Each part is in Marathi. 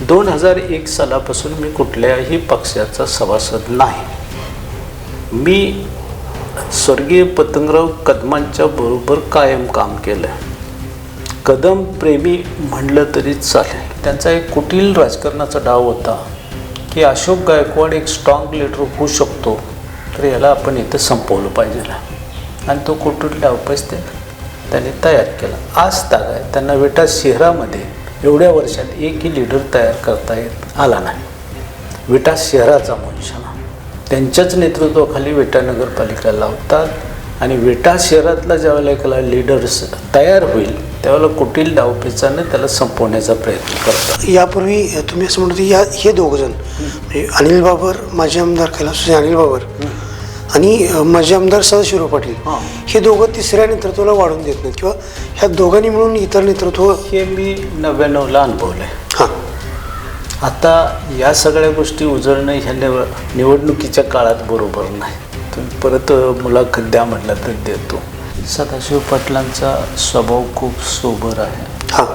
दोन हजार एक सालापासून मी कुठल्याही पक्षाचा सभासद नाही. मी स्वर्गीय पतंगराव कदमांच्या बरोबर कायम काम केलं कदम प्रेमी म्हणलं तरी चालेल. त्यांचा एक कुटील राजकारणाचा डाव होता की अशोक गायकवाड एक स्ट्रॉंग लीडर होऊ शकतो तर याला आपण इथं संपवलं पाहिजे आणि तो कुटील डावपेच ते त्यांनी तयार केला. आज ताग आहे त्यांना विटा शहरामध्ये एवढ्या वर्षात एकही लीडर तयार करता येत आला नाही. विटा शहराचा वंशना त्यांच्याच नेतृत्वाखाली विटा नगरपालिका लावतात आणि विटा शहरातला ज्यावेळेला एखादा लीडर्स तयार होईल त्यावेळेला कुटील डावपेचानं त्याला संपवण्याचा प्रयत्न करतात. यापूर्वी तुम्ही असं म्हणत या हे दोघं जण म्हणजे अनिल बाबर माजी आमदार कैलास अनिल बाबर आणि माजी आमदार सदाशिवराव पाटील. हां. दोघं तिसऱ्या नेतृत्वाला वाढून देत नाहीत किंवा ह्या दोघांनी मिळून इतर नेतृत्व हे मी नव्याण्णवला अनुभवलं आहे हां. आता या सगळ्या गोष्टी उजळणं ह्या निव निवडणुकीच्या काळात बरोबर नाही. तुम्ही परत मुलाखत द्या म्हटलं तर देतो. सदाशिव पाटलांचा स्वभाव खूप सोबर आहे. हां.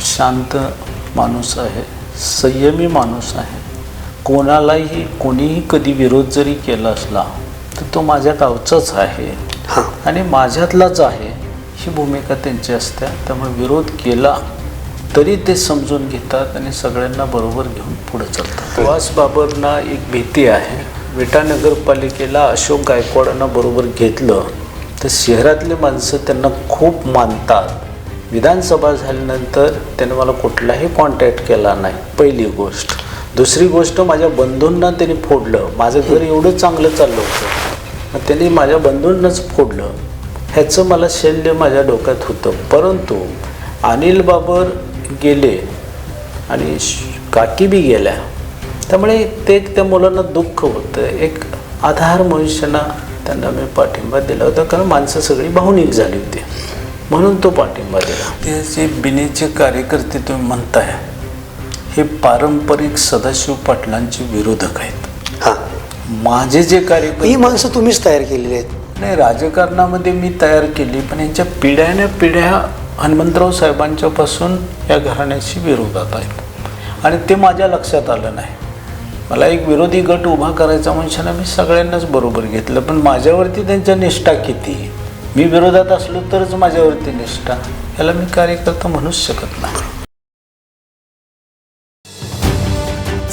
शांत माणूस आहे. संयमी माणूस आहे. कोणालाही कोणीही कधी विरोध जरी केला असला तो माझ्या गावचाच आहे. हां. आणि माझ्यातलाच आहे ही भूमिका त्यांची असते. त्यामुळे विरोध केला तरी ते समजून घेतात आणि सगळ्यांना बरोबर घेऊन पुढे चालतात. सुहास बाबरना एक भीती आहे. विटा नगरपालिकेला अशोक गायकवाडांना बरोबर घेतलं तर शहरातले माणसं त्यांना खूप मानतात. विधानसभा झाल्यानंतर त्याने मला कुठलाही कॉन्टॅक्ट केला नाही. पहिली गोष्ट. दुसरी गोष्ट माझ्या बंधूंना त्यांनी फोडलं. माझं घर एवढं चांगलं चाललं होतं. त्यांनी माझ्या बंधूंनाच फोडलं. ह्याचं मला शल्य माझ्या डोक्यात होतं. परंतु अनिल बाबर गेले आणि श- काकी बी गेल्या. त्यामुळे ते एक त्या मुलांना दुःख होतं. एक आधार मनुष्याना त्यांना मी पाठिंबा दिला होता कारण माणसं सगळी भावनिक झाली होती. म्हणून तो पाठिंबा दिला. ते जे बिनेचे कार्यकर्ते तुम्ही म्हणताय हे पारंपरिक सदाशिव पाटलांचे विरोधक आहेत. हां. माझे जे कार्यकर्ते ही माणसं तुम्हीच तयार केलेली आहेत. नाही राजकारणामध्ये मी तयार केली पण यांच्या पिढ्याने पिढ्या हनुमंतराव साहेबांच्यापासून या घराण्याशी विरोधात आहेत. आणि ते माझ्या लक्षात आलं नाही. मला एक विरोधी गट उभा करायचा म्हणशाना मी सगळ्यांनाच बरोबर घेतलं पण माझ्यावरती त्यांच्या निष्ठा किती? मी विरोधात असलो तरच माझ्यावरती निष्ठा. याला मी कार्यकर्ता म्हणूच शकत नाही.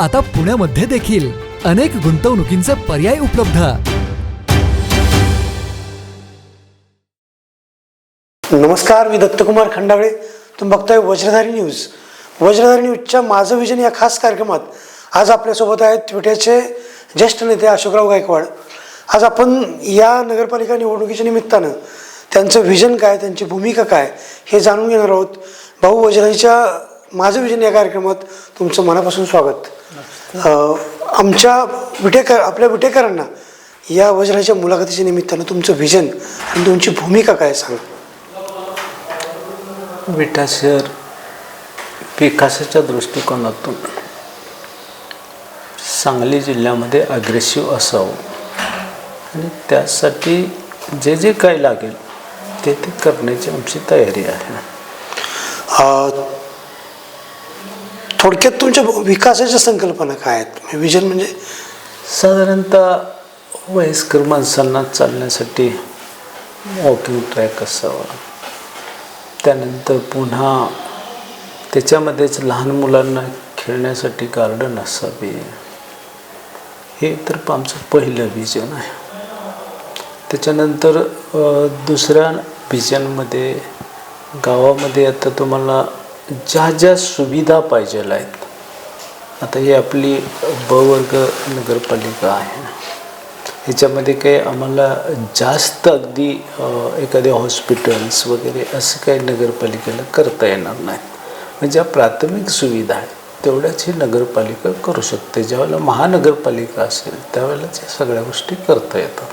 आता पुण्यामध्ये देखील अनेक गुंतवणुकींचे पर्याय उपलब्ध. नमस्कार मी दत्तकुमार खंडावळे. तुम्ही बघताय वज्रधारी न्यूज. वज्रधारी न्यूजच्या माझं विजन या खास कार्यक्रमात आज आपल्यासोबत आहेत ट्विटरचे ज्येष्ठ नेते अशोकराव गायकवाड. आज आपण या नगरपालिका निवडणुकीच्या निमित्तानं त्यांचं विजन काय त्यांची भूमिका काय हे जाणून घेणार आहोत. भाऊ वज्रधारीच्या माझं विजन या कार्यक्रमात तुमचं मनापासून स्वागत. आमच्या विटेकर आपल्या विटेकरांना या वज्राच्या मुलाखतीच्या निमित्तानं तुमचं विजन आणि तुमची भूमिका काय सांगा. विटा शहर विकासाच्या दृष्टिकोनातून सांगली जिल्ह्यामध्ये अग्रेसिव्ह असावं. आणि त्यासाठी जे जे काय लागेल ते ते करण्याची आमची तयारी आहे. थोडक्यात तुमच्या विकासाच्या संकल्पना काय आहेत? विजन म्हणजे साधारणतः वयस्कर माणसांना चालण्यासाठी वॉकिंग ट्रॅक असावा. त्यानंतर पुन्हा त्याच्यामध्येच लहान मुलांना खेळण्यासाठी गार्डन असावे. हे तर आमचं पहिलं विजन आहे. त्याच्यानंतर दुसऱ्या विजनमध्ये गावामध्ये आता तुम्हाला ज्या ज्या सुविधा पाहिजेल आहेत आता ही आपली ब वर्ग नगरपालिका आहे ह्याच्यामध्ये काही आम्हाला जास्त अगदी एखाद्या एखादे हॉस्पिटल्स वगैरे असं काही नगरपालिकेला करता येणार नाही म्हणजे ज्या प्राथमिक सुविधा आहेत तेवढ्याच ही नगरपालिका करू शकते. ज्यावेळेला महानगरपालिका असेल त्यावेळेलाच या सगळ्या गोष्टी करता येतात.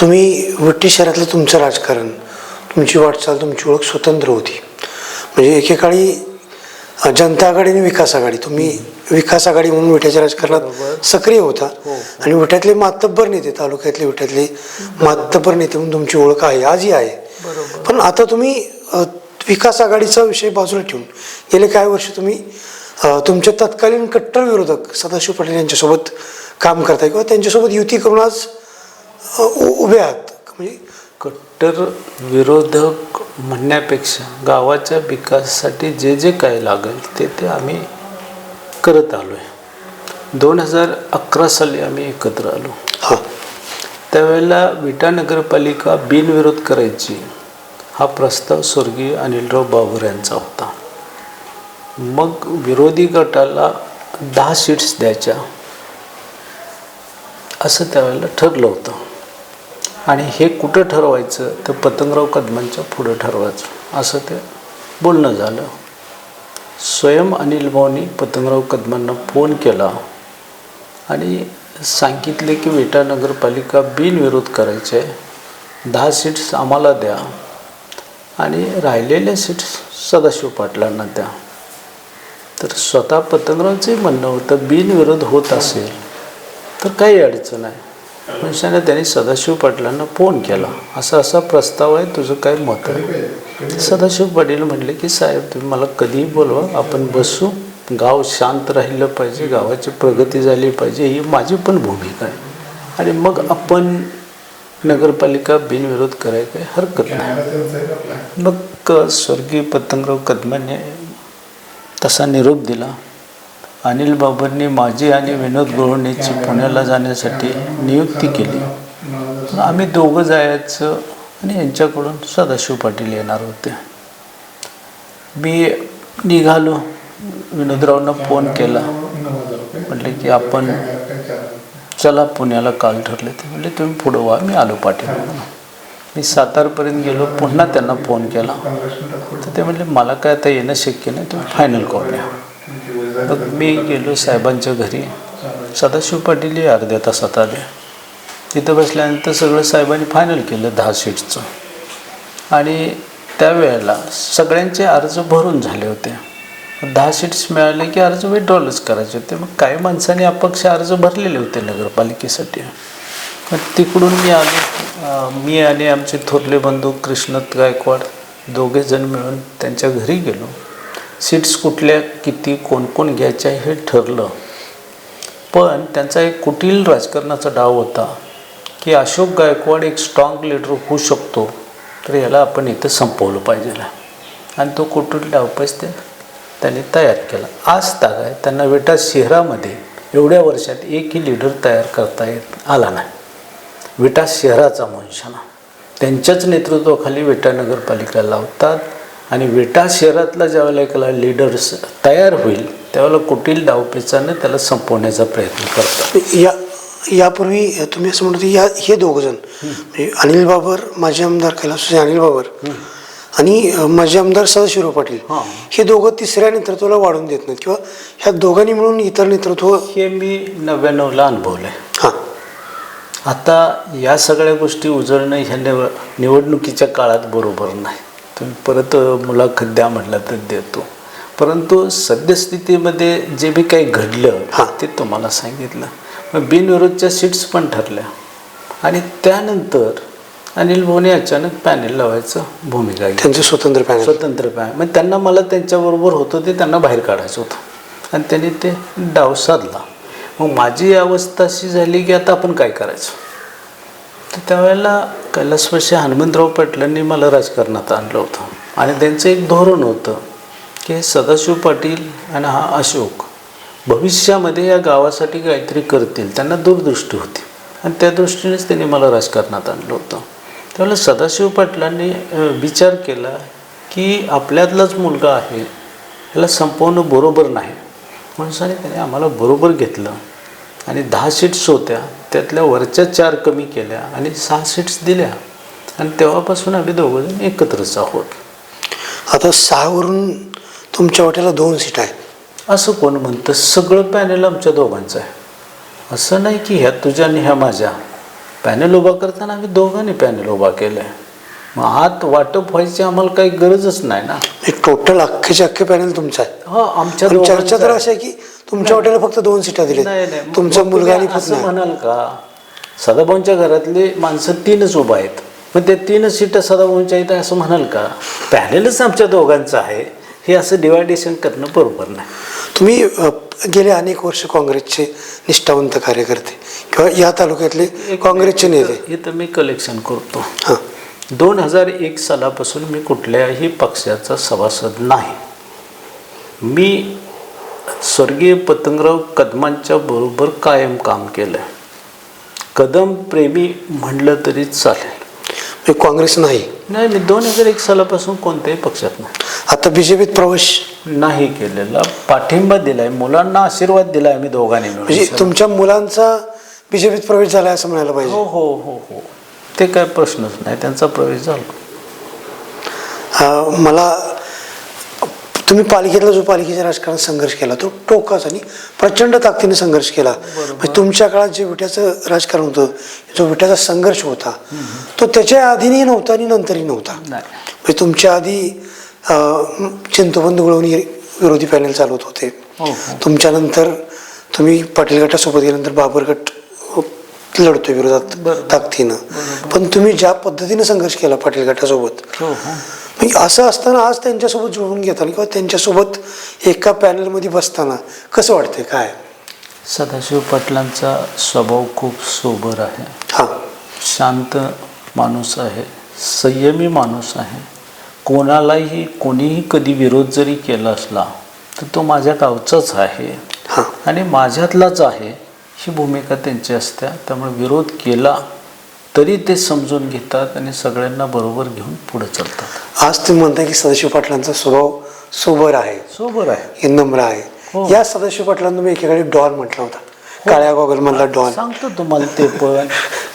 तुम्ही वट्टी शहरातलं तुमचं राजकारण तुमची वाटचाल तुमची ओळख स्वतंत्र होती. म्हणजे एकेकाळी जनता आघाडी आणि विकास आघाडी. तुम्ही विकास आघाडी म्हणून विट्याच्या राजकारणात सक्रिय होता. आणि विट्यातले मातब्बर नेते तालुक्यातले विट्यातले मातब्बर नेते म्हणून तुमची ओळख आहे आजही आहे. पण आता तुम्ही विकास आघाडीचा विषय बाजूला ठेवून गेले काही वर्ष तुम्ही अं, तुमचे तत्कालीन कट्टर विरोधक सदाशिव पाटील यांच्यासोबत काम करताय किंवा त्यांच्यासोबत युती करून आज उभे आहात. म्हणजे कट्टर विरोधक म्हणण्यापेक्षा गावाच्या विकासासाठी जे जे काय लागेल ते ते आम्ही करत आलो आहे दोन हजार अकरा साली आम्ही एकत्र आलो. हां. त्यावेळेला विटा नगरपालिका बिनविरोध करायची हा प्रस्ताव स्वर्गीय अनिलराव बाबर यांचा होता. मग विरोधी गटाला दहा सीट्स द्यायच्या असं त्यावेळेला ठरलं होतं. आणि हे कुठं ठरवायचं? तर पतंगराव कदमांच्या पुढं ठरवायचं. असं ते बोलणं झालं. स्वयं अनिल भाऊनी पतंगराव कदमांना फोन केला आणि सांगितले की विटा नगरपालिका बिनविरोध करायचे आहे दहा सीट्स आम्हाला द्या आणि राहिलेल्या सीट्स सदाशिव पाटलांना द्या. तर स्वतः पतंगरावचंही म्हणणं होतं बिनविरोध होत असेल तर काही अडचण आहे मनुष्याने त्यांनी सदाशिव पाटलांना फोन केला. असा असा प्रस्ताव आहे तुझं काय मत आहे. सदाशिव पाटील म्हणले की साहेब तुम्ही मला कधीही बोलवा आपण बसू. गाव शांत राहिलं पाहिजे गावाची प्रगती झाली पाहिजे ही माझी पण भूमिका आहे. आणि मग आपण नगरपालिका बिनविरोध करायला काही हरकत नाही. मग स्वर्गीय पतंगराव कदमाने तसा निरोप दिला. अनिल बाबरनी माझी आणि विनोद गवळणेची पुण्याला जाण्यासाठी नियुक्ती केली. मग आम्ही दोघं जायचं आणि यांच्याकडून सदाशिव पाटील येणार होते. मी निघालो. विनोदरावनं फोन केला. म्हटले की आपण चला पुण्याला काल ठरले ते. म्हणजे तुम्ही पुढं व्हा मी आलो पाटील. मी सातारपर्यंत गेलो पुन्हा त्यांना फोन केला. तर ते म्हणले मला काय आता येणं शक्य नाही तुम्ही फायनल करूया मग मी गेलो साहेबांच्या घरी. सदाशिव पाटील अर्ध्या तासात आले. तिथं बसल्यानंतर सगळं साहेबांनी फायनल केलं दहा सीट्सचं आणि त्यावेळेला सगळ्यांचे अर्ज भरून झाले होते. दहा सीट्स मिळाले की अर्ज विड्रॉलच करायचे होते. मग काही माणसांनी अपक्ष अर्ज भरलेले होते नगरपालिकेसाठी. मग तिकडून मी आलो. मी आणि आमचे थोरले बंधू कृष्णत गायकवाड दोघे जण मिळून त्यांच्या घरी गेलो. सीट्स कुठल्या किती कोण कोण घ्यायच्या हे ठरलं. पण त्यांचा एक कुटील राजकारणाचा डाव होता की अशोक गायकवाड एक स्ट्रॉंग लीडर होऊ शकतो. तर याला आपण इथं संपवलं पाहिजे. आणि तो कुटील डावपेच ते त्यांनी तयार केला. आज ताग आहे त्यांना विटा शहरामध्ये एवढ्या वर्षात एकही लीडर तयार करता येत आला नाही. विटा शहराचा वंशना त्यांच्याच नेतृत्वाखाली विटा नगरपालिका लावतात. आणि विटा शहरातला ज्यावेळेला एखादा लीडर्स तयार होईल त्यावेळेला कुटील डावपेचानं त्याला संपवण्याचा प्रयत्न करतात. या यापूर्वी तुम्ही असं म्हणतो या हे दोघ जण. म्हणजे अनिल बाबर माजी आमदार कैलास अनिल बाबर आणि माजी आमदार सदाशिवराव पाटील. हां. हे दोघं तिसऱ्या नेतृत्वाला वाढून देत नाहीत किंवा ह्या दोघांनी मिळून इतर नेतृत्व हे मी नव्याण्णवला अनुभवलं आहे हां. आता या सगळ्या गोष्टी उजळणं ह्या निव निवडणुकीच्या काळात बरोबर नाही. तुम्ही परत मुलाखत द्या म्हटलं तर देतो. परंतु सद्यस्थितीमध्ये जे बी काही घडलं हां. ते तुम्हाला सांगितलं. मग बिनविरोधच्या सीट्स पण ठरल्या. आणि त्यानंतर अनिल भाऊने अचानक पॅनेल लावायचं भूमिका घेतली. त्यांचं स्वतंत्र पॅनल. स्वतंत्र पॅनल मग त्यांना मला त्यांच्याबरोबर होतं ते त्यांना बाहेर काढायचं होतं. आणि त्यांनी ते डाव साधला. मग माझी अवस्था अशी झाली की आता आपण काय करायचं? तर त्यावेळेला कैलासवासी हनुमंतराव पाटलांनी मला राजकारणात आणलं होतं. आणि त्यांचं एक धोरण होतं की सदाशिव पाटील आणि हा अशोक भविष्यामध्ये या गावासाठी काहीतरी करतील. त्यांना दूरदृष्टी होती. आणि त्या दृष्टीनेच त्यांनी मला राजकारणात आणलं होतं. त्यावेळेला सदाशिव पाटलांनी विचार केला की आपल्यातलाच मुलगा आहे ह्याला संपवणं बरोबर नाही. माणसाने त्याने आम्हाला बरोबर घेतलं. आणि दहा सीट्स होत्या. त्यातल्या वरच्या चार कमी केल्या आणि सहा सीट्स दिल्या. आणि तेव्हापासून आम्ही दोघंजण एकत्रच आहोत. आता सहावरून तुमच्या वाट्याला दोन सीट आहेत. असं कोण म्हणतं? सगळं पॅनल आमच्या दोघांचं आहे. असं नाही की ह्या तुझ्या आणि ह्या माझ्या. पॅनल उभा करताना आम्ही दोघांनी पॅनल उभा केलं आहे मग हात वाटप व्हायची आम्हाला काही गरजच नाही ना. एक टोटल अख्खेचे अख्खे पॅनल तुमचं आहे. हो आमच्या चर्चा तर. अशी आहे की तुमच्या वाट्याला फक्त दोन सीटा दिल्या नाही तुमचा मग मुलगा आणि तुम्ही असं पुतण्या म्हणाल का? सदाभाऊंच्या घरातले माणसं तीनच उभा आहेत. मग त्या तीनच सीटा सदाभाऊंच्या आहेत असं म्हणाल का? पॅनलच आमच्या दोघांचं आहे. हे असं डिवायडेशन करणं बरोबर नाही. तुम्ही अ, गेले अनेक वर्ष काँग्रेसचे निष्ठावंत कार्यकर्ते किंवा या तालुक्यातले काँग्रेसचे नेते. इथं मी कलेक्शन करतो. हां. दोन हजार एक सालापासून मी कुठल्याही पक्षाचा सभासद नाही. मी स्वर्गीय पतंगराव कदमांच्या बरोबर कायम काम केलं कदम प्रेमी म्हणलं तरी चालेल. म्हणजे काँग्रेस नाही. नाही मी दोन हजार एक सालापासून कोणत्याही पक्षात नाही. आता बी जे पीत प्रवेश. नाही केलेला पाठिंबा दिलाय मुलांना आशीर्वाद दिलाय आम्ही दोघांनी म्हणजे तुमच्या मुलांचा बी जे पीत प्रवेश झाला असं म्हणायला पाहिजे. हो हो हो हो. ते काय प्रश्नच नाही त्यांचा प्रवेश झाला. मला तुम्ही पालिकेतला जो पालिकेच्या राजकारणात संघर्ष केला तो टोकाच आणि प्रचंड ताकदीने संघर्ष केला. म्हणजे तुमच्या काळात जे विट्याचं राजकारण होतं जो विट्याचा संघर्ष होता तो त्याच्या आधीही नव्हता आणि नंतरही नव्हता. म्हणजे तुमच्या आधी चिंतबंद गुळवणी विरोधी पॅनल चालवत होते. हो हो. तुमच्यानंतर तुम्ही पाटील गटासोबत गेल्यानंतर बाबर गट लढतोय विरोधात. ताकदीनं. पण तुम्ही ज्या पद्धतीने संघर्ष केला पाटील गटासोबत हो. म्हणजे असं असताना आज त्यांच्यासोबत जुळवून घेताना किंवा त्यांच्यासोबत एका पॅनलमध्ये बसताना कसं वाटतंय काय? सदाशिव पाटलांचा स्वभाव खूप सोबर आहे. हां. शांत माणूस आहे संयमी माणूस आहे. कोणालाही कोणीही कधी विरोध जरी केला असला तर तो माझ्या गावचाच आहे. हां. आणि माझ्यातलाच आहे ही भूमिका त्यांची असते. त्यामुळे विरोध केला तरी ते समजून घेतात आणि सगळ्यांना बरोबर घेऊन पुढे चालतात. आज तुम्ही म्हणताय की सदाशिव पाटलांचा स्वभाव सोबर आहे. सोबर आहे. हे नम्र आहे. हो. या सदाशिव पाटलांना तुम्ही एकेकाळी डॉन म्हटला होता. काळ्या गॉगल मधला डॉन सांगतो तुम्हाला ते पण.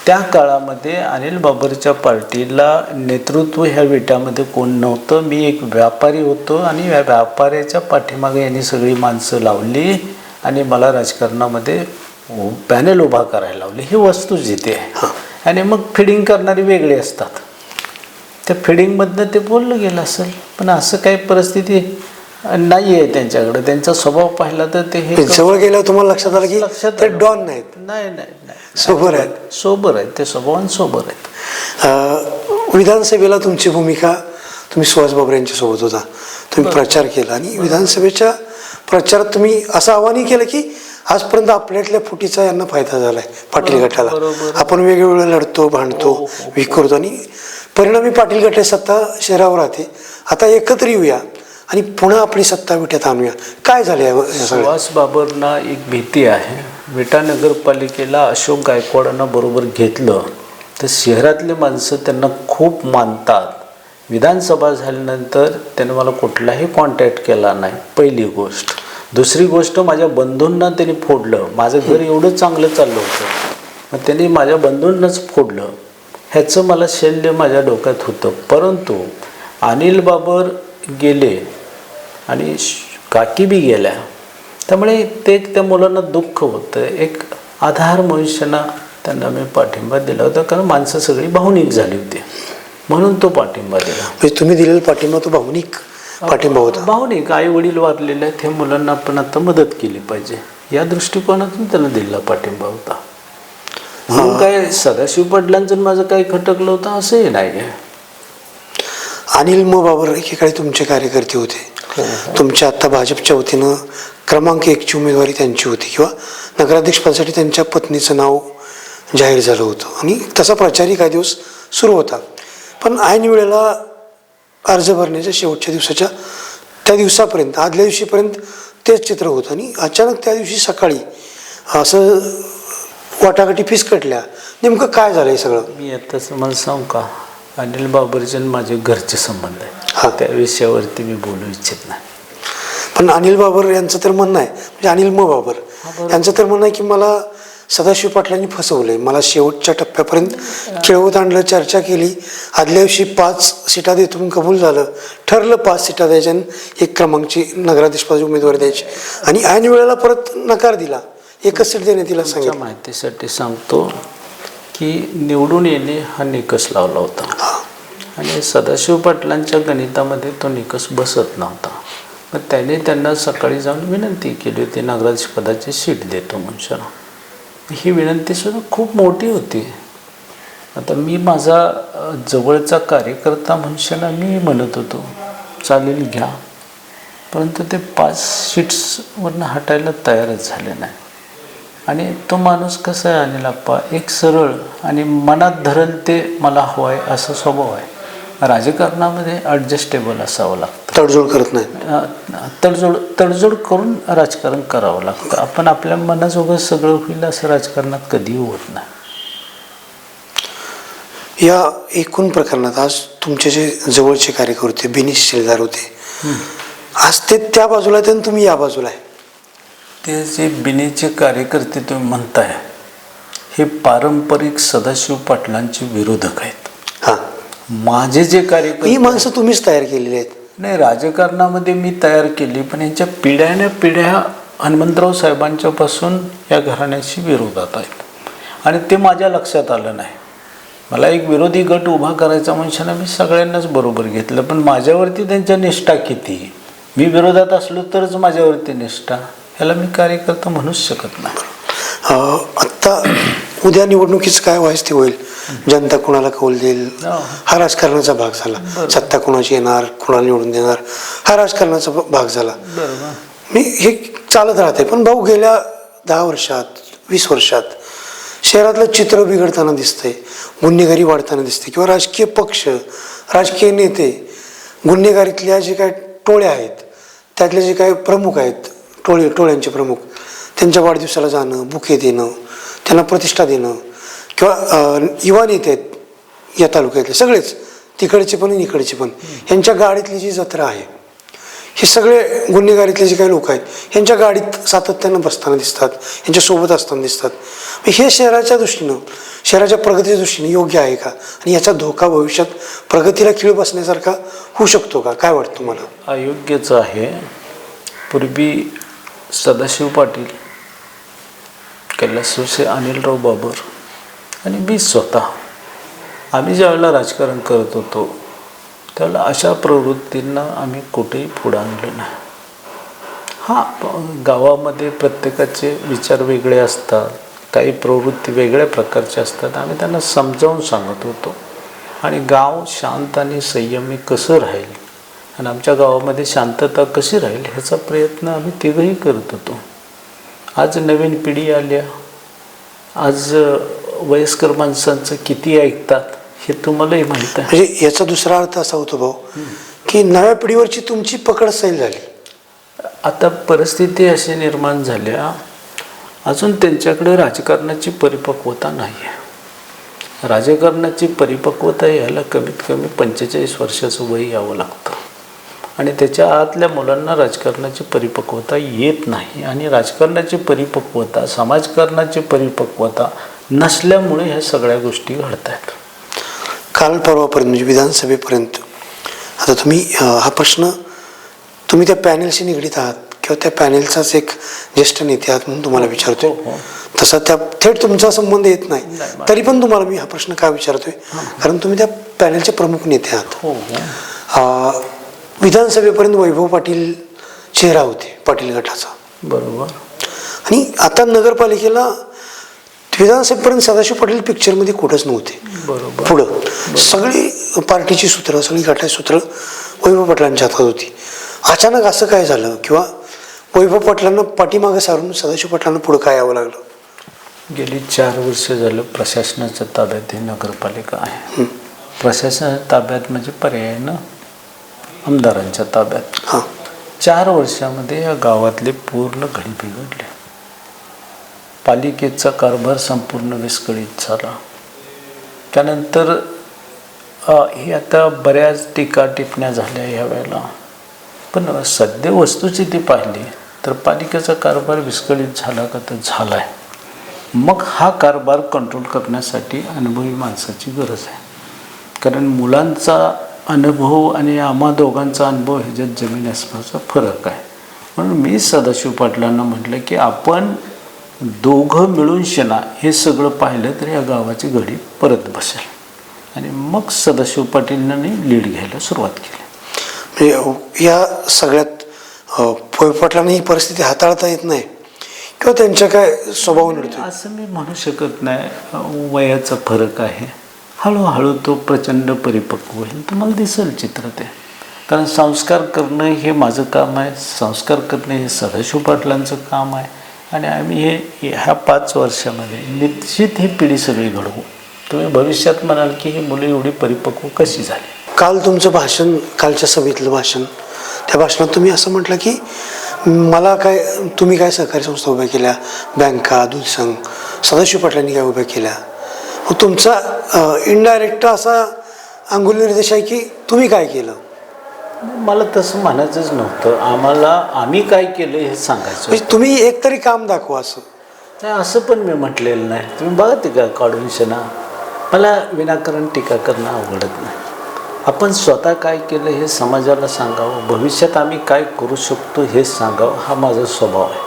त्या काळामध्ये अनिल बाबरच्या पार्टीला नेतृत्व ह्या विटामध्ये कोण नव्हतं. मी एक व्यापारी होतो आणि या व्यापाऱ्याच्या पाठीमागे यांनी सगळी माणसं लावली आणि मला राजकारणामध्ये पॅनल उभा करायला लावली. ही वस्तू जिथे आहे. आणि मग फिडिंग करणारी वेगळी असतात. त्या फिडिंगमधनं ते बोललं गेलं असेल पण असं काही परिस्थिती नाही आहे त्यांच्याकडे. त्यांचा स्वभाव पाहिला तर ते हे जवळ गेल्यावर तुम्हाला लक्षात आलं लक्षात की ते आलं. डॉन नाहीत. नाही नाही नाही. सोबर आहेत. सोबर आहेत. ते स्वभावान सोबर आहेत. विधानसभेला तुमची भूमिका तुम्ही सुहास बाबर यांच्यासोबत होता. तुम्ही प्रचार केला आणि विधानसभेच्या प्रचारात तुम्ही असं आव्हानही केलं की आजपर्यंत आपल्यातल्या फुटीचा यांना फायदा झालाय पाटील बरोबर, गटाला. आपण वेगवेगळं लढतो भांडतो हो, हो, वीक करतो आणि परिणामी पाटील गट हे सत्ता शहरावर राहते. आता एकत्र येऊया आणि पुन्हा आपली सत्ता विट्यात आणूया. काय झालं सुहास बाबरना एक भीती आहे. विटा नगरपालिकेला अशोक गायकवाडांना बरोबर घेतलं तर शहरातले माणसं त्यांना खूप मानतात. विधानसभा झाल्यानंतर त्याने मला कुठलाही कॉन्टॅक्ट केला नाही पहिली गोष्ट. दुसरी गोष्ट माझ्या बंधूंना त्यांनी फोडलं. माझं घर एवढं चांगलं चाललं होतं. मग त्यांनी माझ्या बंधूंनाच फोडलं. ह्याचं मला शल्य माझ्या डोक्यात होतं. परंतु अनिल बाबर गेले आणि श- काकी बी गेल्या. त्यामुळे ते त्या मुलांना दुःख होतं. एक आधार मनुष्यानं त्यांना मी पाठिंबा दिला होता. कारण माणसं सगळी भावनिक झाली होती. म्हणून तो पाठिंबा दिला. म्हणजे तुम्ही दिलेला पाठिंबा तो भावनिक पाठिंबा होता. भावनिक आई वडील वारलेले आहेत हे मुलांना आपण आता मदत केली पाहिजे. या दृष्टिकोनातून त्यांना दिलेला पाठिंबा होता. म्हणून काय सदाशिव पाटलांचं माझं काही खटकलं होतं असंही नाही अनिल म बाबर एकेकाळी तुमचे कार्यकर्ते होते. तुमच्या आता भाजपच्या वतीनं क्रमांक एकची उमेदवारी त्यांची होती किंवा नगराध्यक्षपदासाठी त्यांच्या पत्नीचं नाव जाहीर झालं होतं. आणि तसा प्रचारही काही दिवस सुरू होता. पण ऐन वेळेला अर्ज भरण्याच्या शेवटच्या दिवसाच्या त्या दिवसापर्यंत आदल्या दिवशीपर्यंत तेच चित्र होतं. आणि अचानक त्या दिवशी सकाळी असं वाटाघाटी फिसकटल्या. नेमकं काय झालं हे सगळं? मी आता तुम्हाला सांगू का? अनिल बाबरचे आणि माझे घरचे संबंध हा. आहे त्या विषयावरती मी बोलू इच्छित नाही. पण अनिल बाबर यांचं तर म्हणणं आहे. म्हणजे अनिल म बाबर. यांचं तर म्हणणं आहे की मला सदाशिव पाटलांनी फसवलंय. मला शेवटच्या टप्प्यापर्यंत खेळवत आणलं चर्चा केली. आदल्या दिवशी पाच सीटा देतो म्हणून कबूल झालं. ठरलं पाच सीटा द्यायच्या एक क्रमांकची नगराधीशपदाची उमेदवारी द्यायची. आणि ऐन वेळेला परत नकार दिला. एकच सीट देण्यात तिला सांगितलं. माहितीसाठी सांगतो की निवडून येणे हा निकष लावला होता. आणि सदाशिव पाटलांच्या गणितामध्ये तो निकष बसत नव्हता. मग त्याने त्यांना सकाळी जाऊन विनंती केली होती नगराधीश पदाची सीट देतो म्हणून. ही विनंतीसुद्धा खूप मोठी होती. आता मी माझा जवळचा कार्यकर्ता म्हणशाला मी म्हणत होतो चालेल घ्या. परंतु ते पाच सीट्सवरनं हटायला तयारच झाले नाही. आणि तो माणूस कसा आहे अनिल आप्पा? एक सरळ आणि मनात धरल ते मला हवं आहे असा स्वभाव आहे. राजकारणामध्ये ॲडजस्टेबल असावं लागतं. तडजोड करत नाही. तडजोड तडजोड करून राजकारण करावं लागतं. आपण आपल्या मनाजोगं सगळं होईल असं राजकारणात कधीही होत नाही. या एकूण प्रकरणात आज तुमचे जे जवळचे कार्यकर्ते बिनी शिलेदार होते. आज ते त्या बाजूला आहेत आणि तुम्ही या बाजूला आहे. ते जे बिनेचे कार्यकर्ते तुम्ही म्हणताय हे पारंपरिक सदाशिव पाटलांचे विरोधक आहेत. माझे जे ही कार्यकर्ते माणसं तुम्हीच तयार केलेली आहेत. नाही राजकारणामध्ये मी तयार केली पण यांच्या पिढ्याने पिढ्या हनुमंतराव साहेबांच्यापासून या घराण्याशी विरोधात आहेत. आणि ते माझ्या लक्षात आलं नाही. मला एक विरोधी गट उभा करायचा म्हणशाना मी सगळ्यांनाच बरोबर घेतलं पण माझ्यावरती त्यांच्या निष्ठा किती? मी विरोधात असलो तरच माझ्यावरती निष्ठा. ह्याला मी कार्यकर्ता म्हणूच शकत नाही. आत्ता उद्या निवडणुकीचं काय व्हायचं ते होईल? जनता कोणाला कौल देईल? हो. हा राजकारणाचा भाग झाला. सत्ता कोणाची येणार कोणाला निवडून देणार हा राजकारणाचा भाग झाला. मी हे चालत राहते पण भाऊ गेल्या दहा वर्षात वीस वर्षात शहरातलं चित्र बिघडताना दिसतंय गुन्हेगारी वाढताना दिसते किंवा राजकीय पक्ष राजकीय नेते गुन्हेगारीतल्या जे काय टोळ्या आहेत त्यातले जे काय प्रमुख आहेत टोळे टोळ्यांचे प्रमुख त्यांच्या वाढदिवसाला जाणं बुके देणं त्यांना प्रतिष्ठा देणं किंवा इवान युवा आहेत या तालुक्यातले सगळेच तिकडचे पण आणि इकडचे पण. यांच्या गाडीतली जी जत्रा आहे हे सगळे गुन्हेगारीतले जे काही लोक आहेत ह्यांच्या गाडीत सातत्यानं बसताना दिसतात यांच्यासोबत असताना दिसतात. हे शहराच्या दृष्टीनं शहराच्या प्रगतीच्या दृष्टीने योग्य आहे का? आणि याचा धोका भविष्यात प्रगतीला खिळ बसण्यासारखा होऊ शकतो का? काय वाटतं मला अयोग्यच आहे. पूर्वी सदाशिव पाटील कैलासोसे अनिलराव बाबर आणि मी स्वतः. आम्ही ज्यावेळेला राजकारण करत होतो त्यावेळेला अशा प्रवृत्तींना आम्ही कुठेही पुढं आणलं नाही. हां गावामध्ये प्रत्येकाचे विचार वेगळे असतात काही प्रवृत्ती वेगळ्या प्रकारच्या असतात आम्ही त्यांना समजावून सांगत होतो. आणि गाव शांत आणि संयमी कसं राहील? आणि आमच्या गावामध्ये शांतता कशी राहील ह्याचा प्रयत्न आम्ही तिघंही करत होतो. आज नवीन पिढी आल्या. आज वयस्कर माणसांचं किती ऐकतात हे तुम्हालाही माहीत आहे. म्हणजे याचा दुसरा अर्थ असा होतो भाऊ की नव्या पिढीवरची तुमची पकड सैल झाली. आता परिस्थिती अशी निर्माण झाल्या अजून त्यांच्याकडे राजकारणाची परिपक्वता नाही आहे राजकारणाची परिपक्वता यायला कमीत कमी पंचेचाळीस वर्षाचं वय यावं लागतं. आणि त्याच्या आतल्या मुलांना राजकारणाची परिपक्वता येत नाही. आणि राजकारणाची परिपक्वता समाजकारणाची परिपक्वता नसल्यामुळे ह्या सगळ्या गोष्टी घडत आहेत काल परवापर्यंत म्हणजे विधानसभेपर्यंत आता तुम्ही हा प्रश्न तुम्ही त्या पॅनेलशी निगडीत आहात किंवा त्या पॅनेलचाच एक ज्येष्ठ नेते आहात म्हणून तुम्हाला विचारतोय. हो, हो. तसा त्या थेट तुमचा संबंध येत नाही. तरी पण तुम्हाला मी हा प्रश्न का विचारतोय? कारण तुम्ही त्या पॅनेलचे प्रमुख नेते आहात. हो हो. विधानसभेपर्यंत वैभव पाटील चेहरा होते पाटील गटाचा. बरोबर. आणि आता नगरपालिकेला विधानसभेपर्यंत सदाशिव पाटील पिक्चरमध्ये कुठंच नव्हते. बरोबर. पुढं सगळी पार्टीची सूत्रं सगळी गटाची सूत्रं वैभव पाटलांच्या हातात होती. अचानक असं काय झालं किंवा वैभव पाटलांना पाठीमागं सारून सदाशिव पाटलांना पुढं काय यावं लागलं? गेली चार वर्ष झालं प्रशासनाच्या ताब्यात ही नगरपालिका आहे. प्रशासनाच्या ताब्यात म्हणजे पर्यायानं आमदारांच्या ताब्यात. हां. चार वर्षामध्ये या गावातले पूर्ण घडी बिघडले. पालिकेचा कारभार संपूर्ण विस्कळीत झाला. त्यानंतर हे आता बऱ्याच टीका टिपण्या झाल्या ह्या वेळेला. पण सध्या वस्तुस्थिती पाहिली तर पालिकेचा कारभार विस्कळीत झाला का तर झाला आहे मग हा कारभार कंट्रोल करण्यासाठी अनुभवी माणसाची गरज आहे. कारण मुलांचा अनुभव आणि आम्हा दोघांचा अनुभव ह्याच्यात जमीन असण्याचा फरक आहे. म्हणून मी सदाशिव पाटलांना म्हटलं की आपण दोघं मिळून शेना हे सगळं पाहिलं तर या गावाची घडी परत बसेल. आणि मग सदाशिव पाटीलांनी लीड घ्यायला सुरुवात केली. म्हणजे या सगळ्यात अ, पोय पाटलांना ही परिस्थिती हाताळता येत नाही किंवा त्यांच्या काय स्वभाव नडतो असं मी म्हणू शकत नाही वयाचा फरक आहे. हळूहळू तो प्रचंड परिपक्व होईल. तुम्हाला दिसेल चित्र ते. कारण संस्कार करणं हे माझं काम आहे संस्कार करणं हे सदाशिव पाटलांचं काम आहे. आणि आम्ही हे ह्या पाच वर्षामध्ये निश्चित ही पिढी सगळी घडवू. तुम्ही भविष्यात म्हणाल की ही मुलं एवढी परिपक्व कशी झाली? काल तुमचं भाषण कालच्या सभेतलं भाषण त्या भाषणात तुम्ही असं म्हटलं की मला काय तुम्ही काय सहकारी संस्था उभ्या केल्या? बँका दूध संघ सदाशिव पाटलांनी काय उभ्या केल्या? मग तुमचा इनडायरेक्ट असा अंगुल निर्देश आहे की तुम्ही काय केलं? मला तसं म्हणायचंच नव्हतं. आम्हाला आम्ही काय केलं हे सांगायचं. म्हणजे तुम्ही एक तरी काम दाखवा असं. नाही असं पण मी म्हटलेलं नाही. तुम्ही बघा ते का काढून शना. मला विनाकारण टीका करणं अवघडत नाही. आपण स्वतः काय केलं हे समाजाला सांगावं भविष्यात आम्ही काय करू शकतो हे सांगावं हा माझा स्वभाव आहे.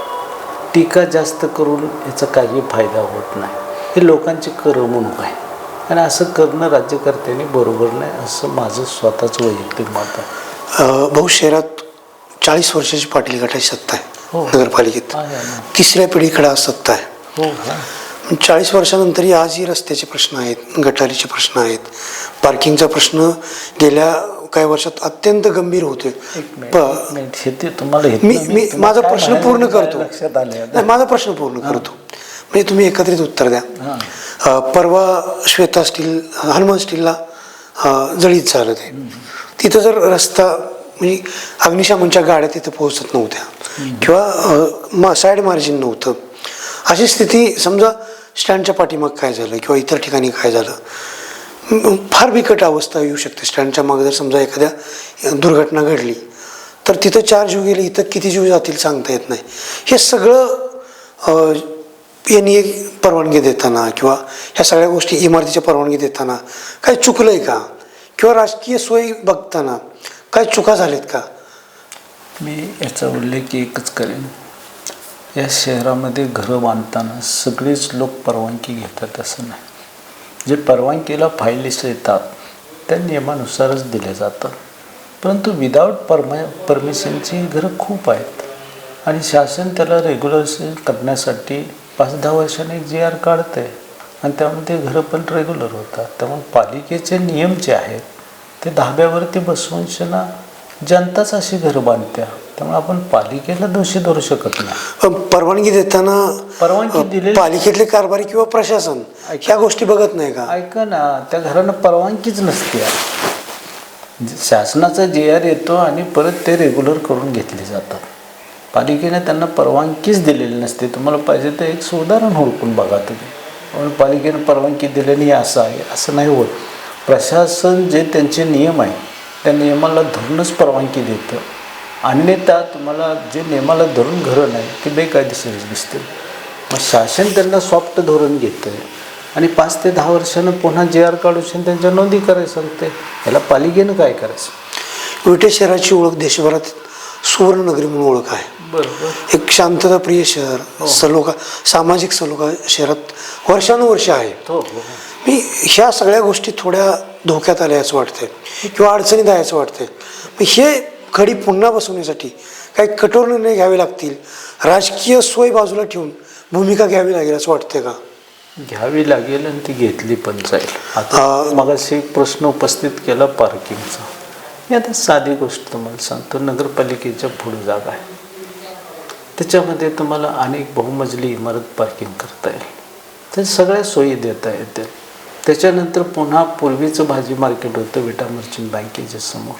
टीका जास्त करून याचा काही फायदा होत नाही. हे लोकांची करमणूक आहे. आणि असं करणं राज्यकर्त्यांनी बरोबर नाही असं माझं स्वतःच वैयक्तिक मत आहे. भाऊ शहरात चाळीस वर्षाची पाटील गटाची सत्ता हो. आहे नगरपालिकेत. आहे ना. तिसऱ्या पिढीकडे आज सत्ता आहे. हो हो. चाळीस वर्षानंतरही आजही रस्त्याचे प्रश्न आहेत गटारीचे प्रश्न आहेत पार्किंगचा प्रश्न गेल्या काही वर्षात अत्यंत गंभीर होते. हे हे- मी मी माझा प्रश्न पूर्ण करतो. माझा प्रश्न पूर्ण करतो. म्हणजे तुम्ही एकत्रित उत्तर द्या. हां. परवा श्वेता स्टील हनुमान स्टीलला जळीत झालं ते. तिथं जर रस्ता म्हणजे अग्निशामनच्या गाड्या तिथं पोहोचत नव्हत्या. किंवा मा साईड मार्जिन नव्हतं. अशी स्थिती समजा स्टँडच्या पाठीमाग काय झालं किंवा इतर ठिकाणी काय झालं फार बिकट अवस्था येऊ शकते. स्टँडच्या मागे जर समजा एखाद्या दुर्घटना घडली तर तिथं चार जीव गेले इथं किती जीव जातील सांगता येत नाही. हे सगळं यांनी एक परवानगी देताना किंवा ह्या सगळ्या गोष्टी इमारतीच्या परवानगी देताना काय चुकलं आहे का? किंवा राजकीय सोयी बघताना काय चुका झाल्यात का? मी याचा उल्लेख एकच करेन. या शहरामध्ये घरं बांधताना सगळेच लोक परवानगी घेतात असं नाही. जे परवानगीला फायलिस्ट येतात त्या नियमानुसारच दिले जातात. परंतु विदाऊट परमा परमिशनची घरं खूप आहेत. आणि शासन त्याला रेग्युलर करण्यासाठी पाच दहा वर्षाने जी आर काढतं आहे आणि त्यामध्ये घरं पण रेग्युलर होतात. त्यामुळे पालिकेचे नियम जे आहेत ते धाब्यावरती बसवून शना जनताच अशी घरं बांधत्या. त्यामुळे आपण पालिकेला दोषी धरू शकत नाही. अ, परवानगी देताना परवानगी दिलेली- पालिकेतले कारभारी किंवा प्रशासन ह्या गोष्टी बघत नाही का? ऐका ना त्या घरांना परवानगीच नसते. जे शासनाचा जे आर येतो आणि परत ते रेग्युलर करून घेतले जातात. पालिकेने त्यांना परवानगीच दिलेली नसते. तुम्हाला पाहिजे तर एक उदाहरण हुडकून बघा तुम्ही. पण पालिकेने परवानगी दिल्याने असं आहे असं नाही होत. प्रशासन जे त्यांचे नियम आहे त्या नियमाला धरूनच परवानगी देतं. अन्यथा तुम्हाला जे नियमाला धरून घरं नाही ते बेकायदेशीर दिसते मग शासन त्यांना सॉफ्ट धोरण घेतं आहे आणि पाच ते दहा वर्षानं पुन्हा जे आर काढून त्यांच्या नोंदी करायला सांगते याला पालिकेनं काय करायचं? विटे शहराची ओळख देशभरात सुवर्णनगरी म्हणून ओळख आहे. बरोबर. एक शांतताप्रिय शहर सलोखा सामाजिक सलोखा शहरात वर्षानुवर्ष आहे. हो हो. मी ह्या सगळ्या गोष्टी थोड्या धोक्यात आल्या असं वाटतंय. किंवा अडचणीत आहे असं वाटतंय. मग हे खडी पुन्हा बसवण्यासाठी काही कठोर निर्णय घ्यावे लागतील? राजकीय सोय बाजूला ठेवून भूमिका घ्यावी लागेल असं वाटतंय का? घ्यावी लागेल आणि ती घेतली पण जाईल. आता मगाशी एक प्रश्न उपस्थित केला पार्किंगचा. मी आता साधी गोष्ट तुम्हाला सांगतो. नगरपालिकेच्या पुढे जागा आहे. त्याच्यामध्ये तुम्हाला अनेक बहुमजली इमारत पार्किंग करता येईल. तर सगळ्या सोयी देता येतील. त्याच्यानंतर पुन्हा पूर्वीचं भाजी मार्केट होतं विटा मर्चंट बँकेच्या समोर.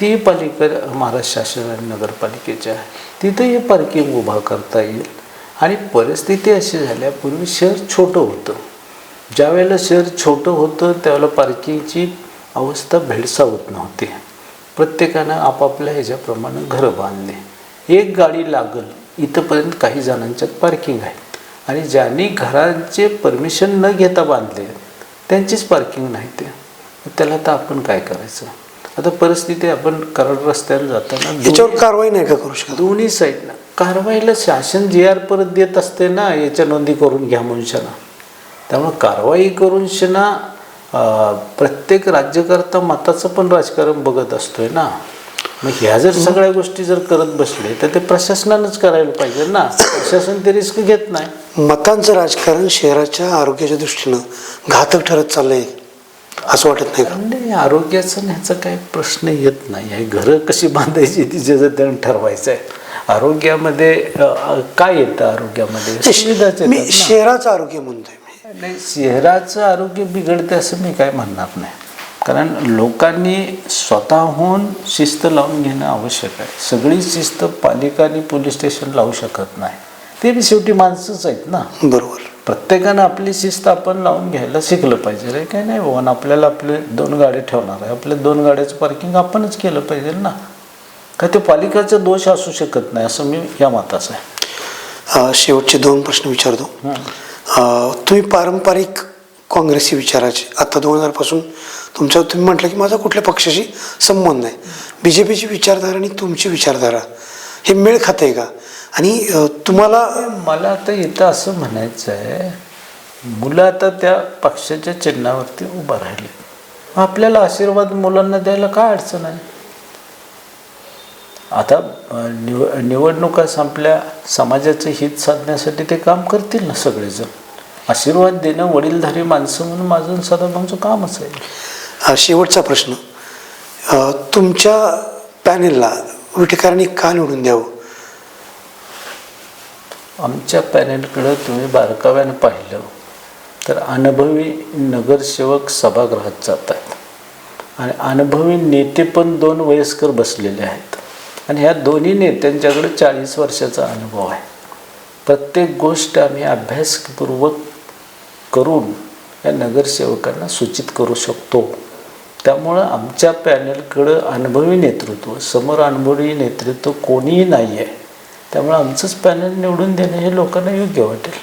ती पालिका महाराष्ट्र शासन आणि नगरपालिकेची आहे. तिथंही पार्किंग उभा करता येईल. आणि परिस्थिती अशी झाल्या पूर्वी शहर छोटं होतं. ज्यावेळेला शहर छोटं होतं त्यावेळेला पार्किंगची अवस्था भेडसावत नव्हती. प्रत्येकानं आपापल्या ह्याच्याप्रमाणे घरं बांधले. एक गाडी लागल इथंपर्यंत काही जणांच्यात पार्किंग आहे आणि ज्यांनी घरांचे परमिशन न घेता बांधले त्यांचीच पार्किंग नाही ते. त्याला तर आपण काय करायचं? आता परिस्थिती आपण कराड रस्त्यावर जाताना दोन्ही- याच्यावर कारवाई नाही का करू शकत? दोन्ही साईडनं कारवाईला शासन जी आर परत देत असते ना याच्या नोंदी करून घ्या शना. त्यामुळे कारवाई करून शना प्रत्येक राज्यकर्ता मताचं पण राजकारण बघत असतोय ना. मग ह्या जर सगळ्या गोष्टी जर करत बसले तर ते प्रशासनानंच करायला पाहिजे ना. प्रशासन ते रिस्क घेत नाही. मतांचं राजकारण शहराच्या आरोग्याच्या दृष्टीनं घातक ठरत चाललंय असं वाटत नाही का? नाही आरोग्याचा ह्याचा काही प्रश्न येत नाही. आहे घरं कशी बांधायची ती ज्याचं त्यानं ठरवायचं आहे आरोग्यामध्ये काय येतं आरोग्यामध्ये? मी. शहराचं आरोग्य म्हणतोय मी. नाही शहराचं आरोग्य बिघडते असं मी काय म्हणणार नाही. कारण लोकांनी स्वतःहून शिस्त लावून घेणं आवश्यक आहे. सगळी शिस्त पालिका आणि पोलीस स्टेशन लावू शकत नाही. ते बी शेवटी माणसंच आहेत ना. बरोबर. प्रत्येकानं आपली शिस्त आपण लावून घ्यायला शिकलं पाहिजे रे. काय नाही बाबा आपल्याला आपले दोन गाड्या ठेवणार आहे. आपल्या दोन गाड्याचं पार्किंग आपणच केलं पाहिजे ना. का ते पालिकाचा दोष असू शकत नाही असं मी या मताचं आहे. शेवटचे दोन प्रश्न विचारतो. तुम्ही पारंपरिक काँग्रेसी विचाराचे आता दोन हजारपासून तुमच्या तुम्ही म्हटलं की माझा कुठल्या पक्षाशी संबंध नाही. बी जे पीची विचारधारा आणि तुमची विचारधारा हे मेळ खाते का? आणि तुम्हाला मला आता इथं असं म्हणायचं आहे मुलं आता त्या पक्षाच्या चिन्हावरती उभं राहिले. मग आपल्याला आशीर्वाद मुलांना द्यायला काय अडचण आहे? आता निव निवडणुका संपल्या समाजाचं हित साधण्यासाठी ते काम करतील ना सगळेजण? आशीर्वाद देणं वडीलधारी माणसं म्हणून माझं सदाभाऊचं कामच आहे. शेवटचा प्रश्न. तुमच्या पॅनेलला विटेकरांनी का निवडून द्यावं? आमच्या पॅनेलकडं तुम्ही बारकाव्यानं पाहिलं तर अनुभवी नगरसेवक सभागृहात जातात. आणि अनुभवी नेते पण दोन वयस्कर बसलेले आहेत. आणि ह्या दोन्ही नेत्यांच्याकडे चाळीस वर्षाचा अनुभव आहे. प्रत्येक गोष्ट आम्ही अभ्यासपूर्वक करून या नगरसेवकांना सूचित करू शकतो. त्यामुळं आमच्या पॅनलकडं अनुभवी नेतृत्व समोर अनुभवी नेतृत्व कोणीही नाही आहे त्यामुळे आमचंच पॅनल निवडून देणं हे लोकांना योग्य वाटेल.